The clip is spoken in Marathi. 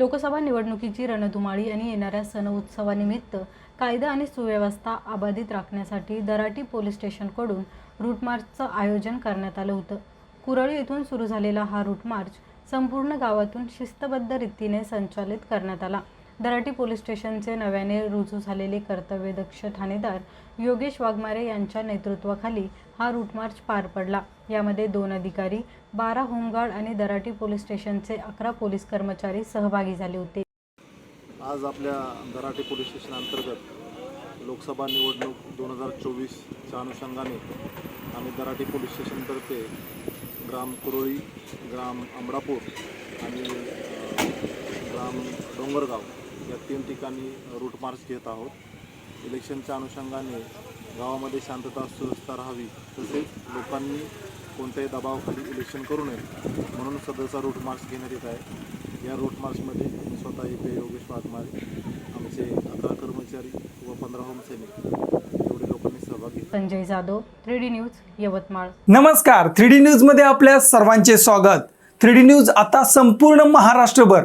लोकसभा निवडणुकीची रणधुमाळी आणि येणाऱ्या सण उत्सवानिमित्त कायदा आणि सुव्यवस्था अबाधित राखण्यासाठी दराटी पोलीस स्टेशनकडून रूट मार्चचं आयोजन करण्यात आलं होतं. कुरळी येथून सुरू झालेला हा रूट मार्च संपूर्ण गावातून शिस्तबद्ध रीतीने संचालित करण्यात आला. दराटी पोलीस स्टेशनचे नव्याने रुजू झालेले कर्तव्यदक्ष ठाणेदार योगेश वाघमारे यांच्या नेतृत्वाखाली हा रूट मार्च पार पडला. यामध्ये दोन अधिकारी बारा होमगार्ड आणि दराटी पोलीस स्टेशनचे अकरा पोलीस कर्मचारी सहभागी झाले होते. आज आपल्या दराटी पोलीस स्टेशन अंतर्गत लोकसभा निवडणूक दोन हजार चोवीसच्या अनुषंगाने आम्ही दराटे पोलीस स्टेशनतर्फे ग्राम कुरोळी ग्राम अमरापूर आणि ग्राम डोंगरगाव या तीन ठिकाणी रूट मार्च घेत आहोत. इलेक्शनच्या अनुषंगाने गावामध्ये शांतता सुव्यवस्था राहावी तसेच लोकांनी कोणत्याही दबावाखाली इलेक्शन करू नये म्हणून सदरचा रूट मार्च घेण्यात येत आहे. या रूट मार्चमध्ये मी स्वतः इथे योगेश वाघमारे आमचे अकरा कर्मचारी व पंधरा होमसैनिक एवढे लोकांनी सहभाग घेतला. Sanjay Jadhav three D news Yavatmal. नमस्कार. थ्री डी न्यूजमध्ये आपल्या सर्वांचे स्वागत. थ्री डी न्यूज आता संपूर्ण महाराष्ट्रभर.